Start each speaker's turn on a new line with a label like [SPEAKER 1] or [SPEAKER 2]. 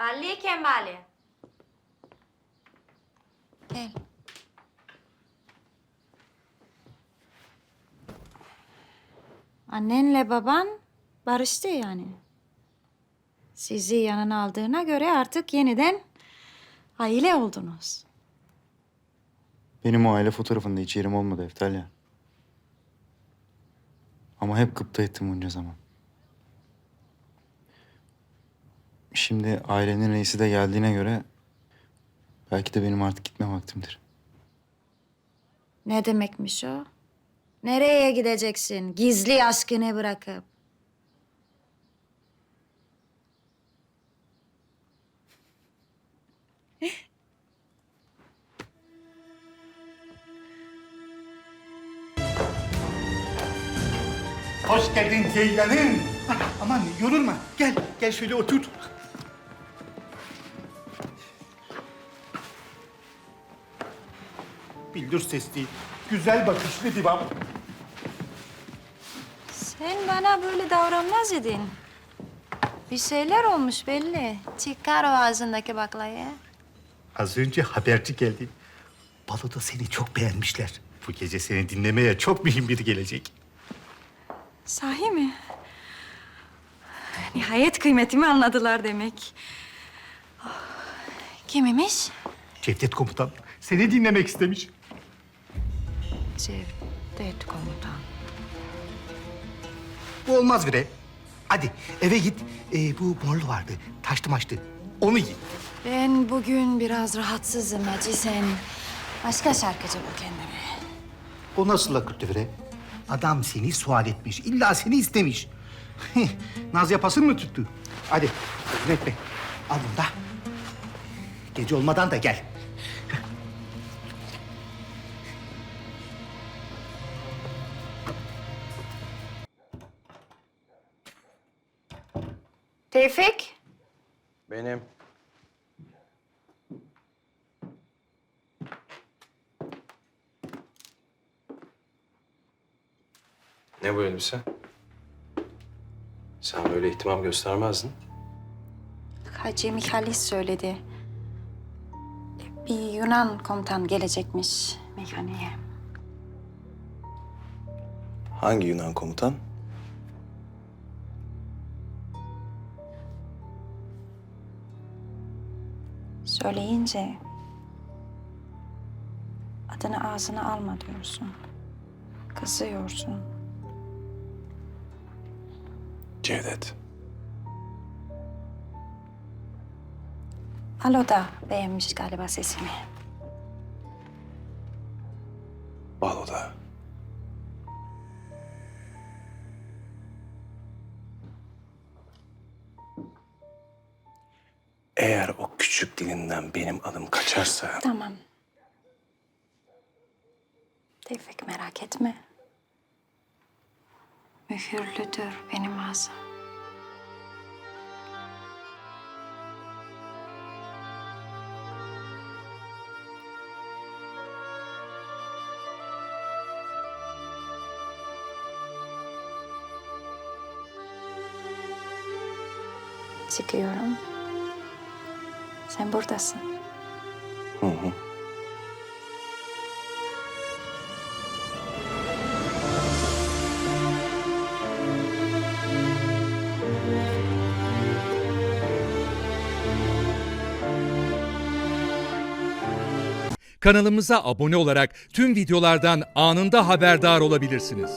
[SPEAKER 1] Ali kembali.
[SPEAKER 2] Gel. Annenle baban barıştı yani. Sizi yanına aldığına göre artık yeniden aile oldunuz.
[SPEAKER 3] Benim o aile fotoğrafında hiç yerim olmadı Eftalya. Ama hep gıpta ettim bunca zaman. Şimdi ailenin reisi de geldiğine göre belki de benim artık gitme vaktimdir.
[SPEAKER 2] Ne demekmiş o? Nereye gideceksin gizli aşkını bırakıp?
[SPEAKER 4] Hoş geldin Ceylan'ım. Ah, Aman yorulma. Gel, gel şöyle otur. Bildur sesli, güzel bakışlı divan.
[SPEAKER 2] Sen bana böyle davranmaz idin. Bir şeyler olmuş belli. Çıkar o ağzındaki baklayı.
[SPEAKER 4] Az önce haberci geldi. Baloda seni çok beğenmişler. Bu gece seni dinlemeye çok mühim biri gelecek.
[SPEAKER 2] Sahi mi? Nihayet kıymetimi anladılar demek. Oh, Kimmiş?
[SPEAKER 4] Cevdet komutan seni dinlemek istemiş.
[SPEAKER 2] Cevdet komutan.
[SPEAKER 4] Bu olmaz bire. Hadi eve git. Ee, bu morlu vardı. Taştı maçtı. Onu giy.
[SPEAKER 2] Ben bugün biraz rahatsızım Hacı sen. Başka şarkıcı bul kendine.
[SPEAKER 4] O nasıl akıl bre? Adam seni sual etmiş. İlla seni istemiş. Naz yapasın mı tuttu? Hadi Bey. Al bunu da. Gece olmadan da gel.
[SPEAKER 2] Tevfik.
[SPEAKER 5] Benim. Ne bu elbise? Sen böyle ihtimam göstermezdin.
[SPEAKER 2] Hacı Mihalis söyledi. Bir Yunan komutan gelecekmiş mekaniğe.
[SPEAKER 5] Hangi Yunan komutan?
[SPEAKER 2] Söyleyince adını ağzına alma diyorsun. Kızıyorsun.
[SPEAKER 5] Cevdet.
[SPEAKER 2] Alo da beğenmiş galiba sesimi.
[SPEAKER 5] Baloda. Eğer o küçük dilinden benim adım kaçarsa...
[SPEAKER 2] Tamam. Tevfik merak etme. Mühürlüdür benim ağzım. Çıkıyorum. Sen buradasın.
[SPEAKER 5] Hı hı.
[SPEAKER 6] Kanalımıza abone olarak tüm videolardan anında haberdar olabilirsiniz.